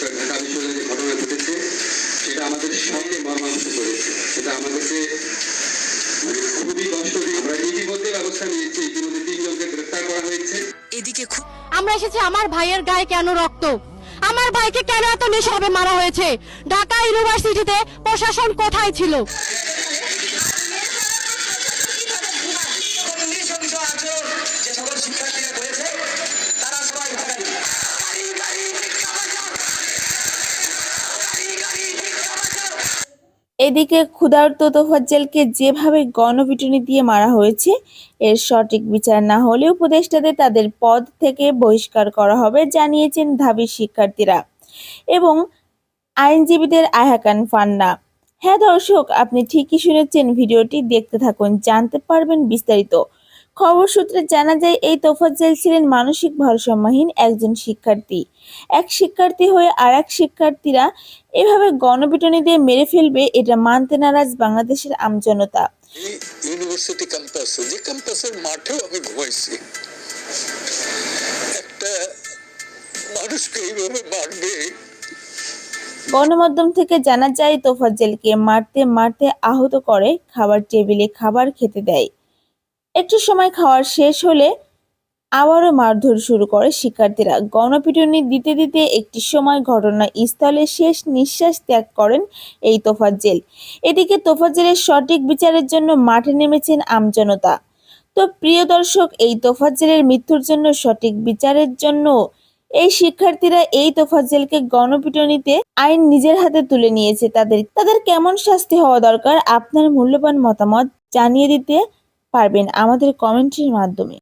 ঢাকা বিশ্ববিদ্যালয়ে যে ঘটনা ঘটেছে সেটা আমাদের সঙ্গে মর্মাহত করেছে। সেটা আমাদেরকে মানে খুবই কষ্ট দিয়ে আমরা ইতিমধ্যে ব্যবস্থা নিয়েছি। ইতিমধ্যে তিনজনকে গ্রেফতার করা হয়েছে। এদিকে আমরা এসেছি আমার ভাইয়ের গায়ে কেন রক্ত? আমার ভাইকে কেন এত নিঃস্বাবে মারা হয়েছে? ঢাকা ইউনিভার্সিটিতে প্রশাসন কোথায় ছিল? এদিকে ক্ষুধার্ত তোফাজ্জেলকে যেভাবে গণপিটুনি দিয়ে মারা হয়েছে, এর সঠিক বিচার না হলে উপদেষ্টাদের তাদের পদ থেকে বহিষ্কার করা হবে জানিয়েছেন ধাবি শিক্ষার্থীরা। এবং আইনজীবীদের আহাকান ফান্না। হ্যাঁ দর্শক, আপনি ঠিকই শুনেছেন, ভিডিওটি দেখতে থাকুন, জানতে পারবেন বিস্তারিত। খবর সূত্রে জানা যায় এই তোফাজ্জেল ছিলেন মানসিক ভারসাম্যহীন একজন শিক্ষার্থী। এক শিক্ষার্থী হয়ে আর এক শিক্ষার্থীরা এভাবে গণপিটুনি দিয়ে মেরে ফেলবে এটা মানতে নারাজ বাংলাদেশের আমজনতা ইউনিভার্সিটি ক্যাম্পাসে যে ক্যাম্পাসের মাঠেও আমি ঘুমাইছি একটা মানুষকে এইভাবে মারবে? গণমাধ্যম থেকে জানা যায় তোফাজ্জেলকে মারতে মারতে আহত করে খাবার টেবিলে খাবার খেতে দেয়। একটু সময় খাওয়ার শেষ হলে আবারও মারধর শুরু করে শিক্ষার্থীরা। গণপিটুনি দিতে দিতে একটি সময় ঘটনা স্থলে শেষ নিঃশ্বাস ত্যাগ করেন এই তোফাজ্জেল। এদিকে তোফাজ্জেলের সঠিক বিচারের জন্য মাঠে নেমেছেন আমজনতা। তো প্রিয় দর্শক, এই তোফাজ্জেলের মৃত্যুর জন্য সঠিক বিচারের জন্য এই শিক্ষার্থীরা এই তোফাজ্জেলকে গণপিটুনিতে আইন নিজের হাতে তুলে নিয়েছে তাদের। তাদের কেমন শাস্তি হওয়া দরকার? আপনার মূল্যবান মতামত জানিয়ে দিতে পারবেন আমাদের কমেন্টের মাধ্যমে।